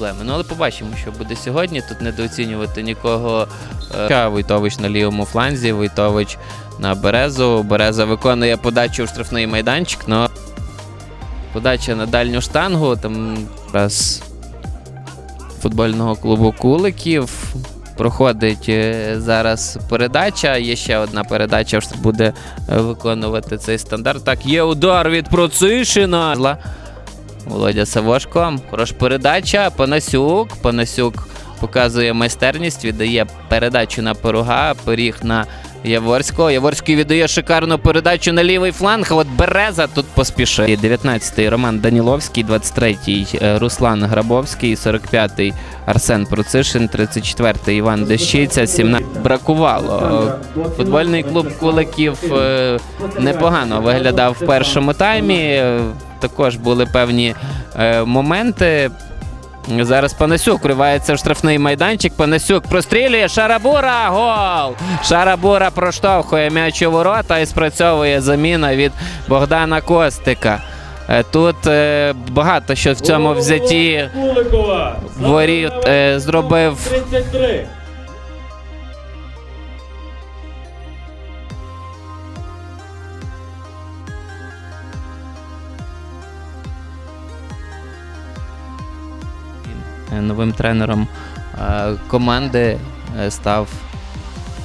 проблеми. Ну але побачимо, що буде сьогодні. Тут недооцінювати нікого. Е, Войтович на лівому фланзі, Войтович на Березу. Береза виконує подачу в штрафний майданчик. Но подача на дальню штангу. Там раз футбольного клубу Куликів. Проходить е, зараз передача. Є ще одна передача, що буде е, виконувати цей стандарт. Так, є удар від Процишина. Володя Савошко. Хороша передача. Панасюк. Панасюк показує майстерність, віддає передачу на порога, пиріг на Яворського. Яворський віддає шикарну передачу на лівий фланг. От Береза тут поспішає. 19-й Роман Даніловський, 23-й е, Руслан Грабовський, 45-й Арсен Процишин, 34-й Іван Дещиця, 17 бракувало. Футбольний клуб Куликів е, непогано виглядав в першому таймі. Е, Також були певні моменти. Зараз Панасюк вривається в штрафний майданчик. Панасюк прострілює. Шарабура. Гол! Шарабура проштовхує м'яч у ворота і спрацьовує заміна від Богдана Костика. Е, Тут е, багато що в цьому Куликова. воріт е, зробив новим тренером е, команди е, став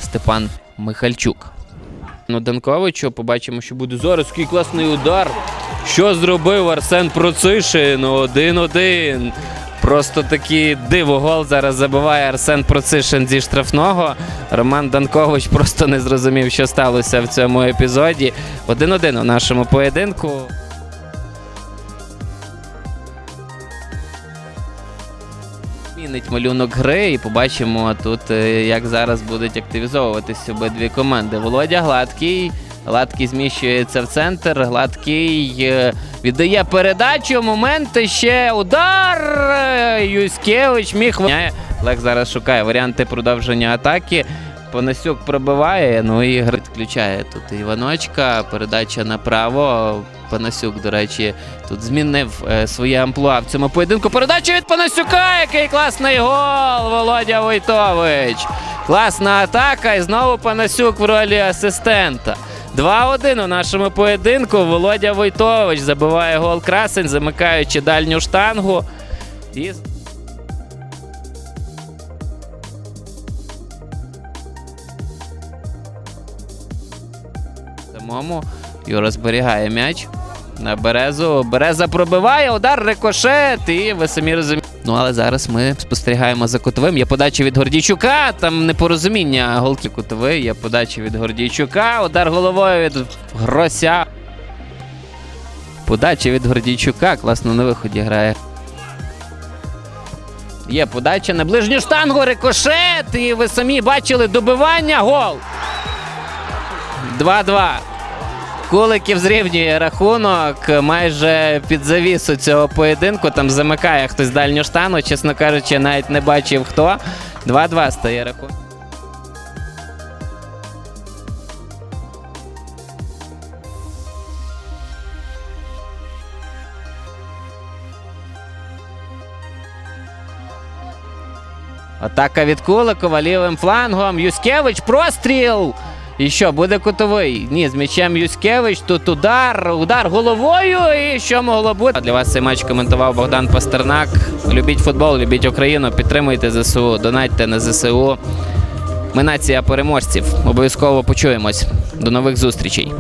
Степан Михальчук. Ну, Данковичу побачимо, що буде зараз. Який класний удар. Що зробив Арсен Процишин? Один-один. Просто такий диво гол зараз забиває Арсен Процишин зі штрафного. Роман Данкович просто не зрозумів, що сталося в цьому епізоді. Один-один у нашому поєдинку. Змінить малюнок гри і побачимо тут, е, як зараз будуть активізовуватись обидві команди. Володя Гладкий. Гладкий зміщується в центр. Гладкий е, віддає передачу. Момент ще удар. Юськевич міг. Олег зараз шукає варіанти продовження атаки. Понасюк пробиває, ну і відключає тут Іваночка. Передача направо. Панасюк, до речі, тут змінив е, своє амплуа в цьому поєдинку. Передача від Панасюка, який класний гол! Володя Войтович. Класна атака, і знову Панасюк в ролі асистента. 2-1 у нашому поєдинку. Володя Войтович забиває гол красень, замикаючи дальню штангу. І... Самому Юра зберігає м'яч на березу. Береза пробиває, удар, рикошет, і ви самі розумієте. Ну але зараз ми спостерігаємо за кутовим. Є подача від Гордійчука. Там непорозуміння голки кутовий. Є подача від Гордійчука. Удар головою від Грося. Подача від Гордійчука. Класно на виході грає. Є подача на ближню штангу, рикошет. І ви самі бачили добивання. Гол. 2-2. Куликів зрівнює рахунок майже під завісу цього поєдинку. Там замикає хтось дальню штану. Чесно кажучи, навіть не бачив хто. 2-2 стає рахунок. Атака від Куликова лівим флангом. Юськевич, простріл! І що, буде кутовий? Ні, з м'ячем Юськевич. Тут удар, удар головою. І що могло бути? Для вас цей матч коментував Богдан Пастернак. Любіть футбол, любіть Україну, підтримуйте ЗСУ, донатьте на ЗСУ. Ми нація переможців. Обов'язково почуємось. До нових зустрічей.